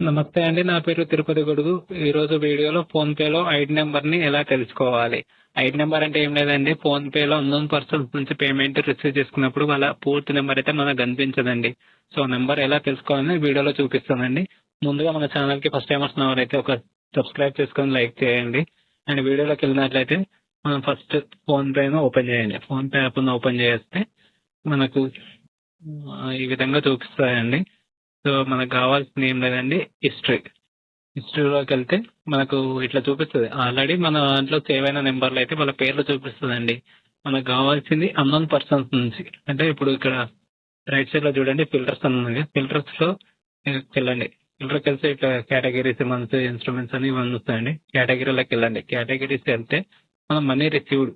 నమస్తే అండి నా పేరు తిరుపతి గొడుగు. ఈ రోజు వీడియోలో ఫోన్ పేలో ఐడి నెంబర్ని ఎలా తెలుసుకోవాలి? ఐడి నెంబర్ అంటే ఏం లేదండి ఫోన్ పేలో అన్నోన్ పర్సన్స్ నుంచి పేమెంట్ రిసీవ్ చేసుకున్నప్పుడు వాళ్ళ పూర్తి నెంబర్ అయితే మనకు కనిపించదండి. సో నెంబర్ ఎలా తెలుసుకోవాలని వీడియోలో చూపిస్తానండి. ముందుగా మన ఛానల్కి ఫస్ట్ టైం వస్తున్న వారైతే ఒక సబ్స్క్రైబ్ చేసుకొని లైక్ చేయండి. అండ్ వీడియోలోకి వెళ్ళినట్లయితే మనం ఫస్ట్ ఫోన్ పేను ఓపెన్ చేయండి. ఫోన్ పే యాప్ ఓపెన్ చేస్తే మనకు ఈ విధంగా చూపిస్తాయండి. సో మనకు కావాల్సింది ఏం లేదండి హిస్టరీ హిస్టరీలోకి వెళ్తే మనకు ఇట్లా చూపిస్తుంది. ఆల్రెడీ మన దాంట్లో సేవ్ అయిన నెంబర్లు అయితే వాళ్ళ పేర్లు చూపిస్తుందండి. మనకు కావాల్సింది అన్నోన్ పర్సన్స్ నుంచి. అంటే ఇప్పుడు ఇక్కడ రైట్ సైడ్లో చూడండి ఫిల్టర్స్ అని ఉంది. ఫిల్టర్స్లో వెళ్ళండి. ఫిల్టర్కి వెళ్తే ఇట్లా కేటగిరీస్ మంత్స్ ఇన్స్ట్రుమెంట్స్ అని ఇవన్నీ వస్తాయండి. కేటగిరీలోకి వెళ్ళండి. కేటగిరీస్ వెళ్తే మనం మనీ రిసీవ్డ్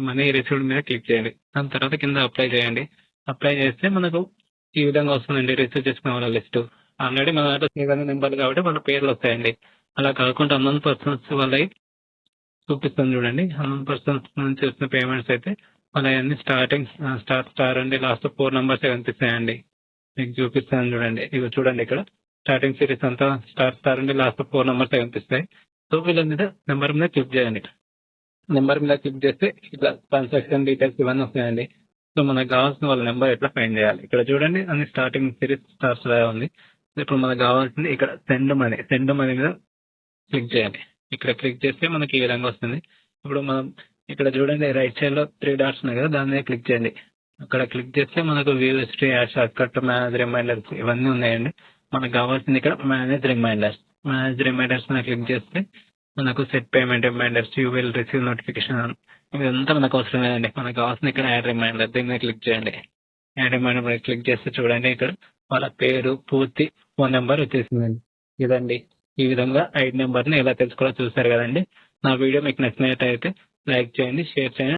మనీ రిసీవ్డ్ మీద క్లిక్ చేయండి. దాని తర్వాత కింద అప్లై చేయండి. అప్లై చేస్తే మనకు ఈ విధంగా వస్తుందండి రిసీవ్ చేసుకునే వాళ్ళ లిస్ట్. ఆల్రెడీ మన దాంట్లో సేవ్ అయిన నెంబర్ కాబట్టి వాళ్ళ పేర్లు వస్తాయండి. అలా కాకుండా అన్నోన్ పర్సన్స్ వాళ్ళవి చూపిస్తుంది చూడండి. అన్నోన్ పర్సన్స్ నుంచి వచ్చిన పేమెంట్స్ అయితే వాళ్ళ స్టార్టింగ్ స్టార్ స్టార్ అండి. లాస్ట్ ఫోర్ నెంబర్స్ కనిపిస్తాయండి మీకు చూపిస్తాను చూడండి. ఇవి చూడండి ఇక్కడ. స్టార్టింగ్ సిరీస్ అంతా స్టార్ స్టార్ అండి. లాస్ట్ ఫోర్ నెంబర్స్ కనిపిస్తాయి సో వీళ్ళ మీద నెంబర్ మీద క్లిక్ చేయండి. నెంబర్ మీద క్లిక్ చేస్తే ఇట్లా ట్రాన్సాక్షన్ డీటెయిల్స్ ఇవన్నీ వస్తాయండి. సో మనకు కావాల్సిన వాళ్ళ నెంబర్ ఎట్లా ఫైండ్ చేయాలి? ఇక్కడ చూడండి అన్ని స్టార్టింగ్ సిరీస్ స్టార్స్ లాగా ఉంది. ఇప్పుడు మనకు కావాల్సింది ఇక్కడ సెండ్ మనీ. సెండ్ మనీ మీద క్లిక్ చేయాలి. ఇక్కడ క్లిక్ చేస్తే మనకి ఈ విధంగా వస్తుంది. ఇప్పుడు మనం ఇక్కడ చూడండి రైట్ సైడ్లో త్రీ డాట్స్ ఉన్నాయి కదా దాని మీద క్లిక్ చేయండి. అక్కడ క్లిక్ చేస్తే మనకు view history shortcut manage reminders ఇవన్నీ ఉన్నాయండి. మనకు కావాల్సింది ఇక్కడ మేనేజ్ రిమైండర్స్. మేనేజ్ రిమైండర్స్ మీద క్లిక్ చేస్తే మనకు set payment reminders you will receive notification ఇదంతా మనకు అవసరం లేదండి మనకు కావాల్సిన ఇక్కడ యాడ్ రిమైండర్ దీని మీద క్లిక్ చేయండి. యాడ్ రిమైండర్ మీద క్లిక్ చేస్తే చూడండి ఇక్కడ వాళ్ళ పేరు పూర్తి ఫోన్ నెంబర్ వచ్చేసిందండి. ఇదండి. ఈ విధంగా ఐడి నెంబర్ని ఎలా తెలుసుకోవాలో చూసారు కదండి. నా వీడియో మీకు నచ్చినట్టయితే లైక్ చేయండి షేర్ చేయండి.